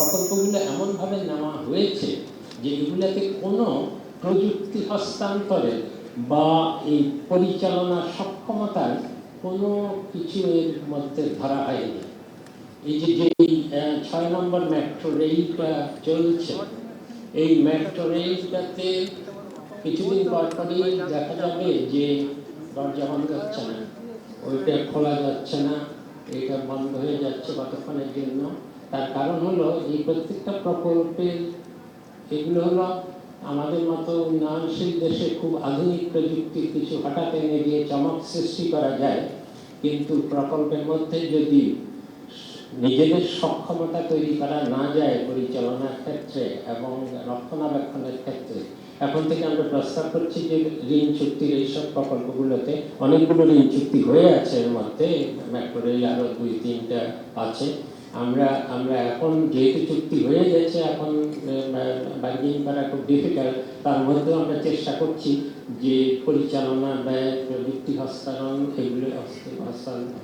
প্রকল্পগুলো এমনভাবে নেওয়া হয়েছে যে এগুলোতে কোনো প্রযুক্তি হস্তান্তরে বা এই পরিচালনার সক্ষমতার কোনো কিছু এর মধ্যে ধরা হয়নি। এই যে যে এই, আহ, ছয় নম্বর মেট্রো রেলটা চলছে এই মেট্রো রেলটাতে কিছুদিন পর পরই দেখা যাবে যে দরজা বন্ধ হচ্ছে না ওইটা খোলা যাচ্ছে না। এটা বন্ধ হয়ে যাচ্ছে কতক্ষণের জন্য। তার কারণ হলো এই প্রত্যেকটা প্রকল্পের এগুলো হলো আমাদের মতো উন্নয়নশীল দেশে খুব আধুনিক প্রযুক্তির কিছু হঠাৎ এনে দিয়ে চমক সৃষ্টি করা যায়। কিন্তু প্রকল্পের মধ্যে যদি নিজেদের সক্ষমতা তৈরি করা না যায় পরিচালনার ক্ষেত্রে এবং রক্ষণাবেক্ষণের ক্ষেত্রে এখন থেকে আমরা প্রস্তাব করছি যে ঋণ চুক্তির এইসব প্রকল্পগুলোতে অনেকগুলো ঋণ চুক্তি হয়ে আছে এর মধ্যে। মেট্রো রেল আরও দুই, তিনটা আছে। আমরা আমরা এখন যেহেতু চুক্তি হয়ে গেছে, এখন বার্গেনিং করা খুব ডিফিকাল্ট তার মধ্যেও আমরা চেষ্টা করছি যে পরিচালনা ব্যয়, প্রযুক্তি হস্তান্তরণ এগুলো হস্তান্তর